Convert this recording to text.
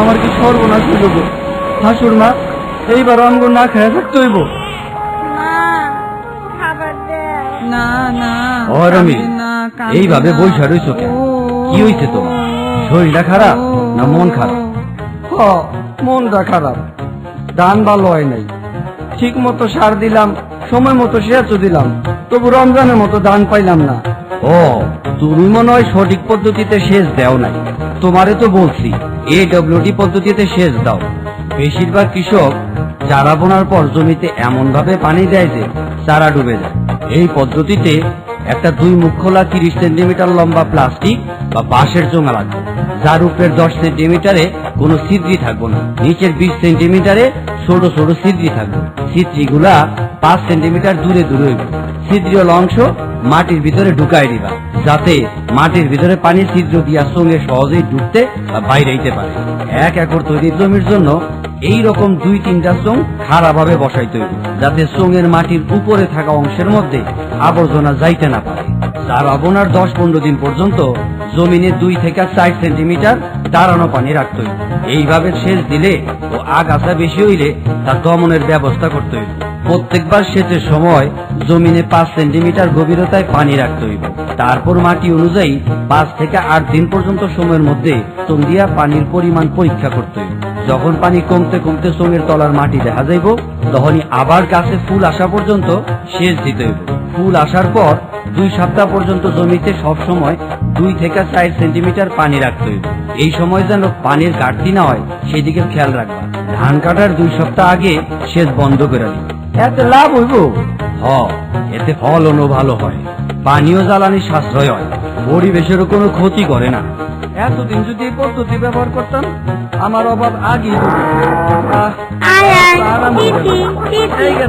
আমার কি সর্বনাশ হইল গো? শাশুর মা এইবার আমগো না খেয়ে থাকতে হইব। না না এইভাবে। বইসা রইছো কেন? কি হইছে তোমার? শরীরটা খারাপ না মন খারাপ? হ মনটা খারাপ। ধান ভালো হয় নাই। ঠিক মতো সার দিলাম সময় মতো সেচও দিলাম। তবু রমজানের মতো ধান পাইলাম না। ও তুমি মনে হয় সঠিক পদ্ধতিতে সেচ দেও নাই। তোমারে তো বলছি এ ডব্লিউডি পদ্ধতিতে সেচ দাও। বেশিরভাগ কৃষক চারা বোনার পর জমিতে এমন ভাবে পানি দেয় যে চারা ডুবে যায়। এই পদ্ধতিতে একটা দুই মুখ খোলা তিরিশ সেন্টিমিটার লম্বা প্লাস্টিক বা বাঁশের চোঙা লাগবে। যার উপরের দশ সেন্টিমিটারে কোনো ছিদ্রি থাকব না। নিচের বিশ সেন্টিমিটারে ছোট ছোট ছিদ্রি থাকবে। ছিদ্রিগুলা পাঁচ সেন্টিমিটার দূরে দূরে হইবে। অংশ মাটির ভিতরে ঢুকাই দিবা। যাতে মাটির ভিতরে পানি ছিদ্র দিয়া সঙ্গে সহজেই ঢুকতে বা বাইরে হইতে পারে। এক একর তৈরি জমির জন্য এই রকম দুই তিনটা চোং খাড়াভাবে বসাইতে হইবে, যাতে চোঙের মাটির উপরে থাকা অংশের মধ্যে আবর্জনা যাইতে না পারে। চার আবনার দশ পনেরো দিন পর্যন্ত জমিনে দুই থেকে চার সেন্টিমিটার দাঁড়ানো পানি রাখতে এইভাবে সেচ দিলে ও আগাছা বেশি হইলে তার দমনের ব্যবস্থা করতে হইবে। প্রত্যেকবার সেচের সময় জমিনে পাঁচ সেন্টিমিটার গভীরতায় পানি রাখতে হইবে। তারপর মাটি অনুযায়ী পাঁচ থেকে আট দিন পর্যন্ত সময়ের মধ্যে চোং দিয়া পানির পরিমাণ পরীক্ষা করতে হইবে। যখন পানি কমতে কমতে চোঙের তলার মাটি দেখা যাইব, তখনই আবার গাছে ফুল আসা পর্যন্ত সেচ দিতে হইব। ফুল আসার পর দুই সপ্তাহ পর্যন্ত জমিতে সব সময় দুই থেকে চার সেন্টিমিটার পানি রাখতে হইব। এই সময় যেন পানির ঘাটতি না হয় সেদিকে খেয়াল রাখবা। ধান কাটার দুই সপ্তাহ আগে সেচ বন্ধ করে দিবে। এতে লাভ হইব? হ এতে ফলনও ভালো হয়। পানীয় জ্বালানি সাশ্রয় হয়। পরিবেশেরও কোনো ক্ষতি করে না। এতদিন যদি এই পদ্ধতি ব্যবহার করতাম আমার অভাব আগেই